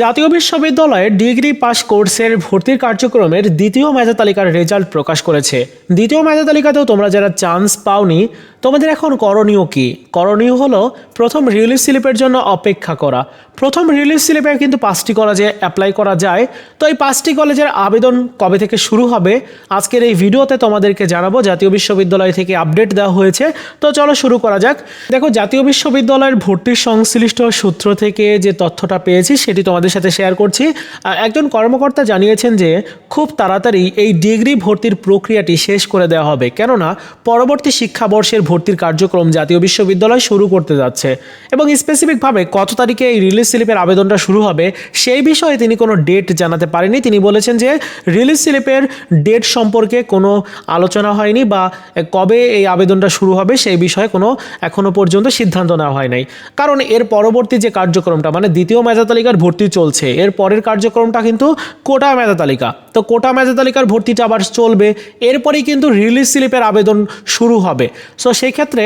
জাতীয় বিশ্ববিদ্যালয়ের degree pass কোর্সের ভর্তির কার্যক্রমের দ্বিতীয় মেধা তালিকার রেজাল্ট প্রকাশ করেছে। দ্বিতীয় মেধা তালিকাতেও তোমরা যারা চান্স পাওনি, তোমাদের এখন করণীয় কি? করণীয় হলো প্রথম রিলিজ স্লিপের জন্য অপেক্ষা করা। প্রথম রিলিজ স্লিপে কিন্তু পাঁচটি কলেজে অ্যাপ্লাই করা যায়। তো এই পাঁচটি কলেজের আবেদন কবে থেকে শুরু হবে? আজকের এই ভিডিওতে তোমাদেরকে জানাব, জাতীয় বিশ্ববিদ্যালয় থেকে আপডেট দেওয়া হয়েছে। তো চলো শুরু করা যাক। দেখো, জাতীয় বিশ্ববিদ্যালয়ের ভর্তির সংশ্লিষ্ট সূত্র থেকে যে তথ্যটা পেয়েছি, সেটি তোমাদের সাথে শেয়ার করছি। একজন কর্মকর্তা জানিয়েছেন যে, খুব তাড়াতাড়ি এই ডিগ্রি ভর্তির প্রক্রিয়াটি শেষ করে দেওয়া হবে। কেননা, পরবর্তী শিক্ষাবর্ষের ভর্তির কার্যক্রম জাতীয় বিশ্ববিদ্যালয় শুরু করতে যাচ্ছে। এবং স্পেসিফিকভাবে কত তারিখে এই রিলিজ স্লিপের আবেদনটা শুরু হবে, সেই বিষয়ে তিনি কোনো ডেট জানাতে পারেনি তিনি বলেছেন যে রিলিজ স্লিপের ডেট সম্পর্কে কোনো আলোচনা হয়নি বা কবে এই আবেদনটা শুরু হবে সেই বিষয়ে কোনো এখনও পর্যন্ত সিদ্ধান্ত নেওয়া হয় নাই। কারণ এর পরবর্তী যে কার্যক্রমটা মানে দ্বিতীয় মেধা তালিকার ভর্তি চলছে। এর পরের কার্যক্রমটা কিন্তু কোটা মেধা তালিকা। তো কোটা মেধা তালিকার ভর্তিটা আবার চলবে। এরপরেই কিন্তু রিলিজ স্লিপের আবেদন শুরু হবে। সো সেই ক্ষেত্রে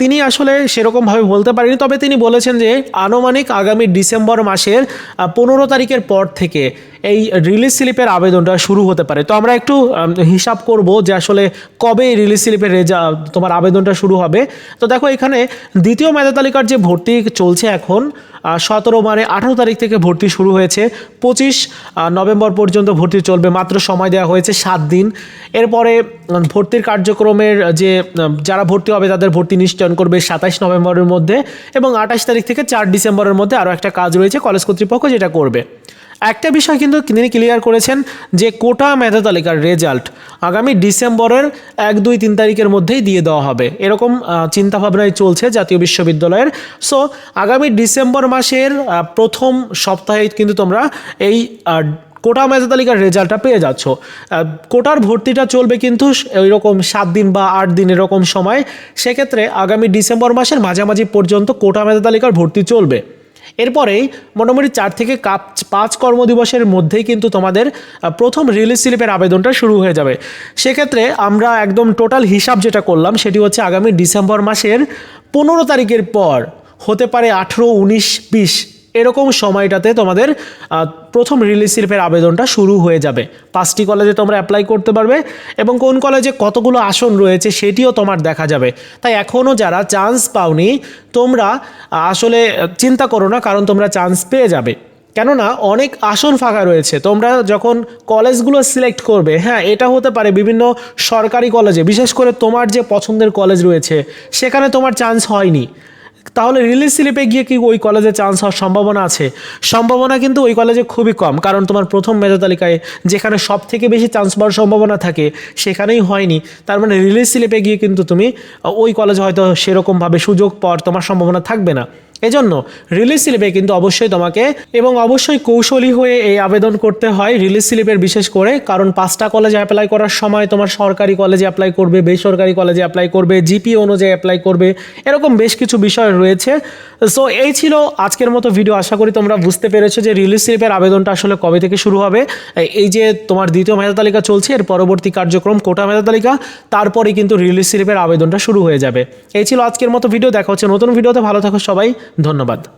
তিনি আসলে সেরকমভাবে বলতে পারেনি তবে তিনি বলেছেন যে, আনুমানিক আগামী ডিসেম্বর মাসের পনেরো তারিখের পর থেকে এই রিলিজ স্লিপের আবেদনটা শুরু হতে পারে। তো আমরা একটু হিসাব করব যে আসলে কবে এই রিলিজ স্লিপের রেজা, তোমার আবেদনটা শুরু হবে। তো দেখো, এখানে দ্বিতীয় মেধা তালিকার যে ভর্তি চলছে এখন সতেরো মানে আঠারো তারিখ থেকে ভর্তি শুরু হয়েছে। পঁচিশ নভেম্বর পর্যন্ত ভর্তি চলবে। মাত্র সময় দেওয়া হয়েছে সাত দিন। এরপরে ভর্তির কার্যক্রমের যে যারা ভর্তি হবে তাদের ভর্তি নিশ্চয়ন করবে সাতাশ নভেম্বরের মধ্যে এবং আঠাশ তারিখ থেকে চার ডিসেম্বরের মধ্যে আরও একটা কাজ রয়েছে কলেজ কর্তৃপক্ষ যেটা করবে। একটা বিষয় কিন্তু তিনি ক্লিয়ার করেছেন যে কোটা মেধা তালিকার রেজাল্ট আগামী ডিসেম্বরের এক দুই তিন তারিখের মধ্যেই দিয়ে দেওয়া হবে। এরকম আহ, চিন্তাভাবনায় চলছে জাতীয় বিশ্ববিদ্যালয়ের। সো আগামী ডিসেম্বর মাসের প্রথম সপ্তাহে কিন্তু তোমরা এই কোটা মেধা তালিকার রেজাল্টটা পেয়ে যাচ্ছ। কোটার ভর্তিটা চলবে কিন্তু এরকম সাত দিন বা আট দিন এরকম সময়। সেক্ষেত্রে আগামী ডিসেম্বর মাসের মাঝামাঝি পর্যন্ত কোটা মেধা তালিকার ভর্তি চলবে। এরপরেই মোটামুটি চার থেকে কাপ পাঁচ কর্মদিবসের মধ্যেই কিন্তু তোমাদের প্রথম রিলিজ স্লিপের আবেদনটা শুরু হয়ে যাবে। সেক্ষেত্রে আমরা একদম টোটাল হিসাব যেটা করলাম, সেটি হচ্ছে আগামী ডিসেম্বর মাসের পনেরো তারিখের পর হতে পারে আঠেরো, উনিশ, বিশ। এরকম সময়টাতে তোমাদের প্রথম রিলিজ স্লিপের আবেদনটা শুরু হয়ে যাবে। পাঁচটি কলেজে তোমরা অ্যাপ্লাই করতে পারবে এবং কোন কলেজে কতগুলো আসন রয়েছে সেটিও তোমার দেখা যাবে। তাই এখনও যারা চান্স পাওনি, তোমরা আসলে চিন্তা করো না, কারণ তোমরা চান্স পেয়ে যাবে। কেননা অনেক আসন ফাঁকা রয়েছে। তোমরা যখন কলেজগুলো সিলেক্ট করবে হ্যাঁ এটা হতে পারে বিভিন্ন সরকারি কলেজে বিশেষ করে তোমার যে পছন্দের কলেজ রয়েছে, সেখানে তোমার চান্স হয়নি। তাহলে রিলিজ স্লিপে গিয়ে কি ওই কলেজে চান্স হওয়ার সম্ভাবনা আছে? সম্ভাবনা কিন্তু ওই কলেজে খুবই কম, কারণ তোমার প্রথম মেধা তালিকায় যেখানে সব থেকে বেশি চান্স পাওয়ার সম্ভাবনা থাকে, সেখানেই হয়নি। তার মানে রিলিজ স্লিপে গিয়ে কিন্তু তুমি ওই কলেজে হয়তো সেরকমভাবে সুযোগ পাওয়ার তোমার সম্ভাবনা থাকবে না। এজন্য রিলিজ স্লিপে কিন্তু অবশ্যই তোমাকে এবং অবশ্যই কৌশলী হয়ে এই আবেদন করতে হয় রিলিজ স্লিপের বিশেষ করে, কারণ পাঁচটা কলেজে অ্যাপ্লাই করার সময় তোমার সরকারি কলেজে অ্যাপ্লাই করবে, বেসরকারি কলেজে অ্যাপ্লাই করবে জিপি অনুযায়ী অ্যাপ্লাই করবে, এরকম বেশ কিছু বিষয় রয়েছে। সো এই ছিল আজকের মতো ভিডিও আশা করি তোমরা বুঝতে পেরেছ যে রিলিজ স্লিপের আবেদনটা আসলে কবে থেকে শুরু হবে। এই যে তোমার দ্বিতীয় মেধা তালিকা চলছে, এর পরবর্তী কার্যক্রম কোটা মেধা তালিকা তারপরে কিন্তু রিলিজ স্লিপের আবেদনটা শুরু হয়ে যাবে। এই ছিল আজকের মতো ভিডিও দেখা হচ্ছে নতুন ভিডিওতে ভালো থাকো সবাই। ধন্যবাদ।